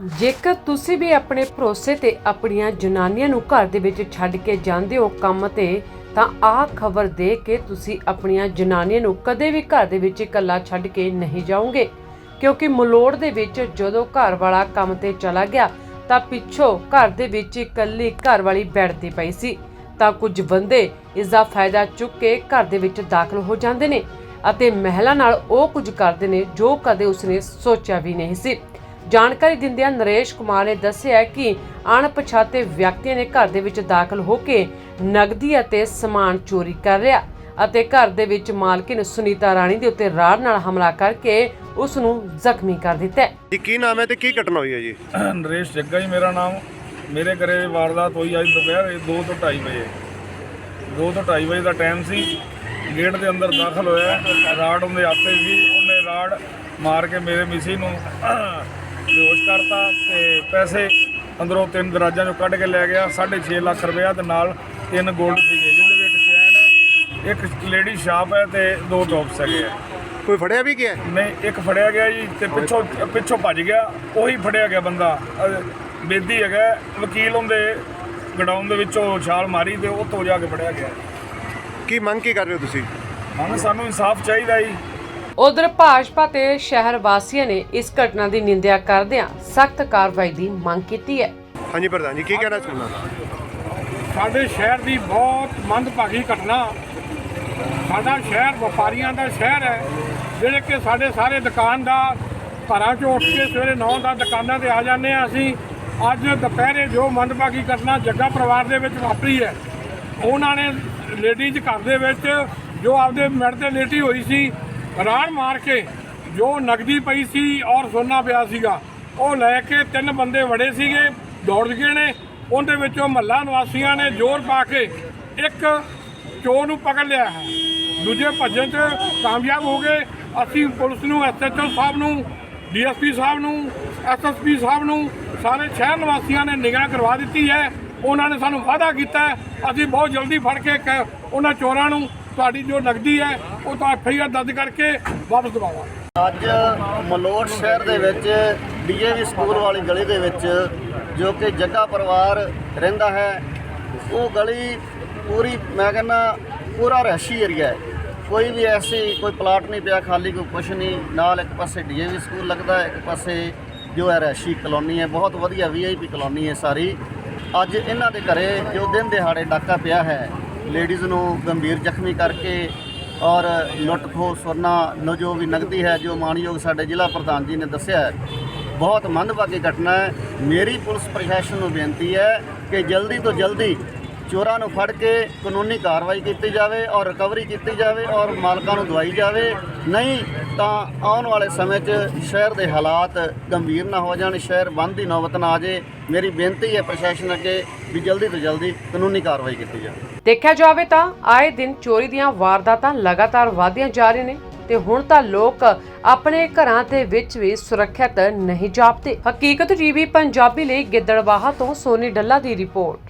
ਜੇਕਰ ਤੁਸੀਂ ਵੀ ਆਪਣੇ ਭਰੋਸੇ ਤੇ ਆਪਣੀਆਂ ਜਨਾਨੀਆਂ ਨੂੰ ਘਰ ਦੇ ਵਿੱਚ ਛੱਡ ਕੇ ਜਾਂਦੇ ਹੋ ਕੰਮ ਤੇ, ਤਾਂ ਆਹ ਖਬਰ ਦੇ ਕੇ ਤੁਸੀਂ ਆਪਣੀਆਂ ਜਨਾਨੀਆਂ ਨੂੰ ਕਦੇ ਵੀ ਘਰ ਦੇ ਵਿੱਚ ਇਕੱਲਾ ਛੱਡ ਕੇ ਨਹੀਂ ਜਾਓਗੇ। ਕਿਉਂਕਿ ਮਲੋੜ ਦੇ ਵਿੱਚ ਜਦੋਂ ਘਰ ਵਾਲਾ ਕੰਮ ਤੇ ਚਲਾ ਗਿਆ, ਤਾਂ ਪਿੱਛੋਂ ਘਰ ਦੇ ਵਿੱਚ ਇਕੱਲੀ ਘਰ ਵਾਲੀ ਬੈਠਦੀ ਪਈ ਸੀ। ਤਾਂ ਕੁਝ ਬੰਦੇ ਇਸ ਦਾ ਫਾਇਦਾ ਚੁੱਕ ਕੇ ਘਰ ਦੇ ਵਿੱਚ ਦਾਖਲ ਹੋ ਜਾਂਦੇ ਨੇ ਅਤੇ ਮਹਿਲਾ ਨਾਲ ਉਹ ਕੁਝ ਕਰਦੇ ਨੇ ਜੋ ਕਦੇ ਉਸਨੇ ਸੋਚਿਆ ਵੀ ਨਹੀਂ ਸੀ। ਜਾਣਕਾਰੀ ਦਿੰਦਿਆਂ ਨਰੇਸ਼ ਕੁਮਾਰ ਨੇ ਦੱਸਿਆ ਕਿ ਅਣਪਛਾਤੇ ਵਿਅਕਤੀਆਂ ਨੇ ਘਰ ਦੇ ਵਿੱਚ ਦਾਖਲ ਹੋ ਕੇ ਨਗਦੀ ਅਤੇ ਸਮਾਨ ਚੋਰੀ ਕਰ ਲਿਆ ਅਤੇ ਘਰ ਦੇ ਵਿੱਚ ਮਾਲਕਿਨ ਸੁਨੀਤਾ ਰਾਣੀ ਦੇ ਉੱਤੇ ਰਾੜ ਨਾਲ ਹਮਲਾ ਕਰਕੇ ਉਸ ਨੂੰ ਜ਼ਖਮੀ ਕਰ ਦਿੱਤਾ ਹੈ। ਜੀ ਕੀ ਨਾਮ ਹੈ ਤੇ ਕੀ ਘਟਨਾ ਹੋਈ ਹੈ ਜੀ? ਨਰੇਸ਼ ਜੱਗਾ ਜੀ ਮੇਰਾ ਨਾਮ। ਮੇਰੇ ਘਰੇ ਵਾਰਦਾਤ ਹੋਈ ਅੱਜ ਦੁਪਹਿਰ 2 ਤੋਂ 2:30 ਵਜੇ। 2 ਤੋਂ 2:30 ਵਜੇ ਦਾ ਟਾਈਮ ਸੀ। ਗੇਟ ਦੇ ਅੰਦਰ ਦਾਖਲ ਹੋਇਆ। ਰਾੜ ਉਹਦੇ ਹੱਥੇ ਸੀ। ਉਹਨੇ ਰਾੜ ਮਾਰ ਕੇ ਮੇਰੇ ਮਿਸੀ ਨੂੰ ਬੇਹੋਸ਼ ਕਰਤਾ ਤੇ ਪੈਸੇ ਅੰਦਰੋਂ ਤਿੰਨ ਦਰਾਜਾਂ ਚੋਂ ਕੱਢ ਕੇ ਲੈ ਗਿਆ 6.5 ਲੱਖ ਰੁਪਇਆ ਤੇ ਨਾਲ ਤਿੰਨ 골ਡ ਸੀਗੇ ਜਿਹਦੇ ਵਿੱਚ ਚੈਨ ਹੈ ਇੱਕ ਲੇਡੀ ਸ਼ਾਪ ਹੈ ਤੇ ਦੋ ਟੌਪਸ ਹੈਗੇ ਆ। ਕੋਈ ਫੜਿਆ ਵੀ ਗਿਆ? ਨਹੀਂ ਇੱਕ ਫੜਿਆ ਗਿਆ ਜੀ ਤੇ ਪਿੱਛੋਂ ਪਿੱਛੋਂ ਭੱਜ ਗਿਆ ਉਹੀ ਫੜਿਆ ਗਿਆ ਬੰਦਾ। ਬੇਦੀ ਹੈਗਾ ਵਕੀਲ ਉਹਦੇ ਗਡਾਊਨ ਦੇ ਵਿੱਚੋਂ ਛਾਲ ਮਾਰੀ ਤੇ ਉੱਥੋਂ ਜਾ ਕੇ ਫੜਿਆ ਗਿਆ। ਕੀ ਮੰਗ ਕੀ ਕਰ ਰਹੇ ਹੋ ਤੁਸੀਂ? ਹੁਣ ਸਾਨੂੰ ਇਨਸਾਫ ਚਾਹੀਦਾ ਜੀ। ਉਧਰ ਭਾਜਪਾ ਤੇ ਸ਼ਹਿਰ ਵਾਸੀਆਂ ਨੇ ਇਸ ਘਟਨਾ ਦੀ ਨਿੰਦਿਆ ਕਰਦਿਆਂ ਸਖਤ ਕਾਰਵਾਈ ਦੀ ਮੰਗ ਕੀਤੀ ਹੈ। ਹਾਂਜੀ ਪ੍ਰਧਾਨ ਜੀ ਕੀ ਕਹਿਣਾ ਚਾਹੁੰਦਾ ਸਾਡੇ ਸ਼ਹਿਰ ਦੀ ਬਹੁਤ ਮੰਦਭਾਗੀ ਘਟਨਾ। ਸਾਡਾ ਸ਼ਹਿਰ ਵਪਾਰੀਆਂ ਦਾ ਸ਼ਹਿਰ ਹੈ ਜਿਹੜੇ ਕਿ ਸਾਡੇ ਸਾਰੇ ਦੁਕਾਨਦਾਰ ਘਰਾਂ 'ਚੋਂ ਉੱਠ ਕੇ ਸਵੇਰੇ 9 ਦਾ ਦੁਕਾਨਾਂ ਤੇ ਆ ਜਾਂਦੇ ਆ ਅਸੀਂ। ਅੱਜ ਦੁਪਹਿਰੇ ਜੋ ਮੰਦਭਾਗੀ ਘਟਨਾ ਜੱਗਾ ਪਰਿਵਾਰ ਦੇ ਵਿੱਚ ਵਾਪਰੀ ਹੈ ਉਹਨਾਂ ਨੇ ਲੇਡੀਜ਼ ਘਰ ਦੇ ਵਿੱਚ ਜੋ ਆਪਦੇ ਮਿੰਟ ਤੇ ਲੇਟੀ ਹੋਈ ਸੀ ਰਾੜ ਮਾਰ ਕੇ ਜੋ ਨਗਦੀ ਪਈ ਸੀ ਔਰ ਸੋਨਾ ਪਿਆ ਸੀਗਾ, ਉਹ ਲੈ ਕੇ ਤਿੰਨ ਬੰਦੇ ਵੜੇ ਸੀਗੇ, ਦੌੜ ਗਏ ਨੇ। ਉਹਦੇ ਵਿੱਚੋਂ ਮਹੱਲਾ ਨਿਵਾਸੀਆਂ ਨੇ ਜ਼ੋਰ ਪਾ ਕੇ ਇੱਕ ਚੋਰ ਨੂੰ ਪਕੜ ਲਿਆ ਹੈ। ਦੂਜੇ ਭੱਜਣ 'ਚ ਕਾਮਯਾਬ ਹੋ ਗਏ। ਅਸੀਂ ਪੁਲਿਸ ਨੂੰ ਐਸਐਚਓ ਸਾਹਿਬ ਨੂੰ ਡੀਐਸਪੀ ਸਾਹਿਬ ਨੂੰ ਐਸਐਸਪੀ ਸਾਹਿਬ ਨੂੰ, ਸਾਰੇ ਸ਼ਹਿਰ ਨਿਵਾਸੀਆਂ ਨੇ ਨਿਗਾਹ ਕਰਵਾ ਦਿੱਤੀ ਹੈ। ਉਹਨਾਂ ਨੇ ਸਾਨੂੰ ਵਾਅਦਾ ਕੀਤਾ ਅਸੀਂ ਬਹੁਤ ਜਲਦੀ ਫੜ ਕੇ ਉਹਨਾਂ ਚੋਰਾਂ ਨੂੰ, ਤੁਹਾਡੀ ਜੋ ਨਗਦੀ ਹੈ, ਉਹ ਤਾਂ ਐਫਆਈਆਰ ਦਰਜ ਕਰਕੇ ਵਾਪਸ ਦਿਵਾਵਾਂਗੇ। ਅੱਜ ਮਲੋਟ ਸ਼ਹਿਰ ਦੇ ਵਿੱਚ ਡੀਏਵੀ ਸਕੂਲ ਵਾਲੀ ਗਲੀ ਦੇ ਵਿੱਚ ਜੋ ਕਿ ਜੱਗਾ ਪਰਿਵਾਰ ਰਹਿੰਦਾ ਹੈ, ਉਹ ਗਲੀ ਪੂਰੀ, ਮੈਂ ਕਹਿੰਦਾ, ਪੂਰਾ ਰਹਿਸ਼ੀ ਏਰੀਆ ਹੈ। ਕੋਈ ਵੀ ਐਸੀ ਕੋਈ ਪਲਾਟ ਨਹੀਂ ਪਿਆ, ਖਾਲੀ ਕੋਈ ਕੁਛ ਨਹੀਂ। ਨਾਲ ਇੱਕ ਪਾਸੇ ਡੀਏਵੀ ਸਕੂਲ ਲੱਗਦਾ ਇੱਕ ਪਾਸੇ ਜੋ ਹੈ ਰਹਿਸ਼ੀ ਕਲੋਨੀ ਹੈ। ਬਹੁਤ ਵਧੀਆ ਵੀਆਈਪੀ ਕਲੋਨੀ ਹੈ ਸਾਰੀ। ਅੱਜ ਇਹਨਾਂ ਦੇ ਘਰੇ ਜੋ ਦਿਨ ਦਿਹਾੜੇ ਡਾਕਾ ਪਿਆ ਹੈ ਲੇਡੀਜ਼ ਨੂੰ ਗੰਭੀਰ ਜ਼ਖਮੀ ਕਰਕੇ ਔਰ ਲੁੱਟ ਖੋਹ ਸੋਨਾ ਨੋ ਜੋ ਵੀ ਨਗਦੀ ਹੈ, ਜੋ ਮਾਨਯੋਗ ਸਾਡੇ ਜ਼ਿਲ੍ਹਾ ਪ੍ਰਧਾਨ ਜੀ ਨੇ ਦੱਸਿਆ ਹੈ। ਬਹੁਤ ਮੰਦਭਾਗੀ ਘਟਨਾ ਹੈ। ਮੇਰੀ ਪੁਲਿਸ ਪ੍ਰਸ਼ਾਸਨ ਨੂੰ ਬੇਨਤੀ ਹੈ ਕਿ ਜਲਦੀ ਤੋਂ ਜਲਦੀ ਚੋਰਾਂ ਨੂੰ ਫੜ ਕੇ ਕਾਨੂੰਨੀ ਕਾਰਵਾਈ ਕੀਤੀ ਜਾਵੇ ਔਰ ਰਿਕਵਰੀ ਕੀਤੀ ਜਾਵੇ ਔਰ ਮਾਲਕਾਂ ਨੂੰ ਦਵਾਈ ਜਾਵੇ। ਨਹੀਂ ਤਾਂ ਆਉਣ ਵਾਲੇ ਸਮੇਂ 'ਚ ਸ਼ਹਿਰ ਦੇ ਹਾਲਾਤ ਗੰਭੀਰ ਨਾ ਹੋ ਜਾਣ। ਸ਼ਹਿਰ ਬੰਦ ਦੀ ਨੌਬਤ ਨਾ ਆ ਜੇ ਮੇਰੀ ਬੇਨਤੀ ਹੈ ਪ੍ਰਸ਼ਾਸਨ ਅੱਗੇ ਵੀ ਜਲਦੀ ਤੋਂ ਜਲਦੀ ਕਾਨੂੰਨੀ ਕਾਰਵਾਈ ਕੀਤੀ ਜਾਵੇ। ਦੇਖਿਆ ਜਾਵੇ ਤਾਂ ਆਏ ਦਿਨ ਚੋਰੀ ਦੀਆਂ ਵਾਰਦਾਤਾਂ ਲਗਾਤਾਰ ਵਧਦੀਆਂ ਜਾ ਰਹੀਆਂ ਨੇ ਤੇ ਹੁਣ ਤਾਂ ਲੋਕ ਆਪਣੇ ਘਰਾਂ ਦੇ ਵਿੱਚ ਵੀ ਸੁਰੱਖਿਅਤ ਨਹੀਂ ਜਾਪਦੇ। ਹਕੀਕਤ ਟੀਵੀ ਪੰਜਾਬੀ ਲਈ ਗਿੱਦੜਵਾਹਾ ਤੋਂ ਸੋਨੀ ਡੱਲਾ ਦੀ ਰਿਪੋਰਟ।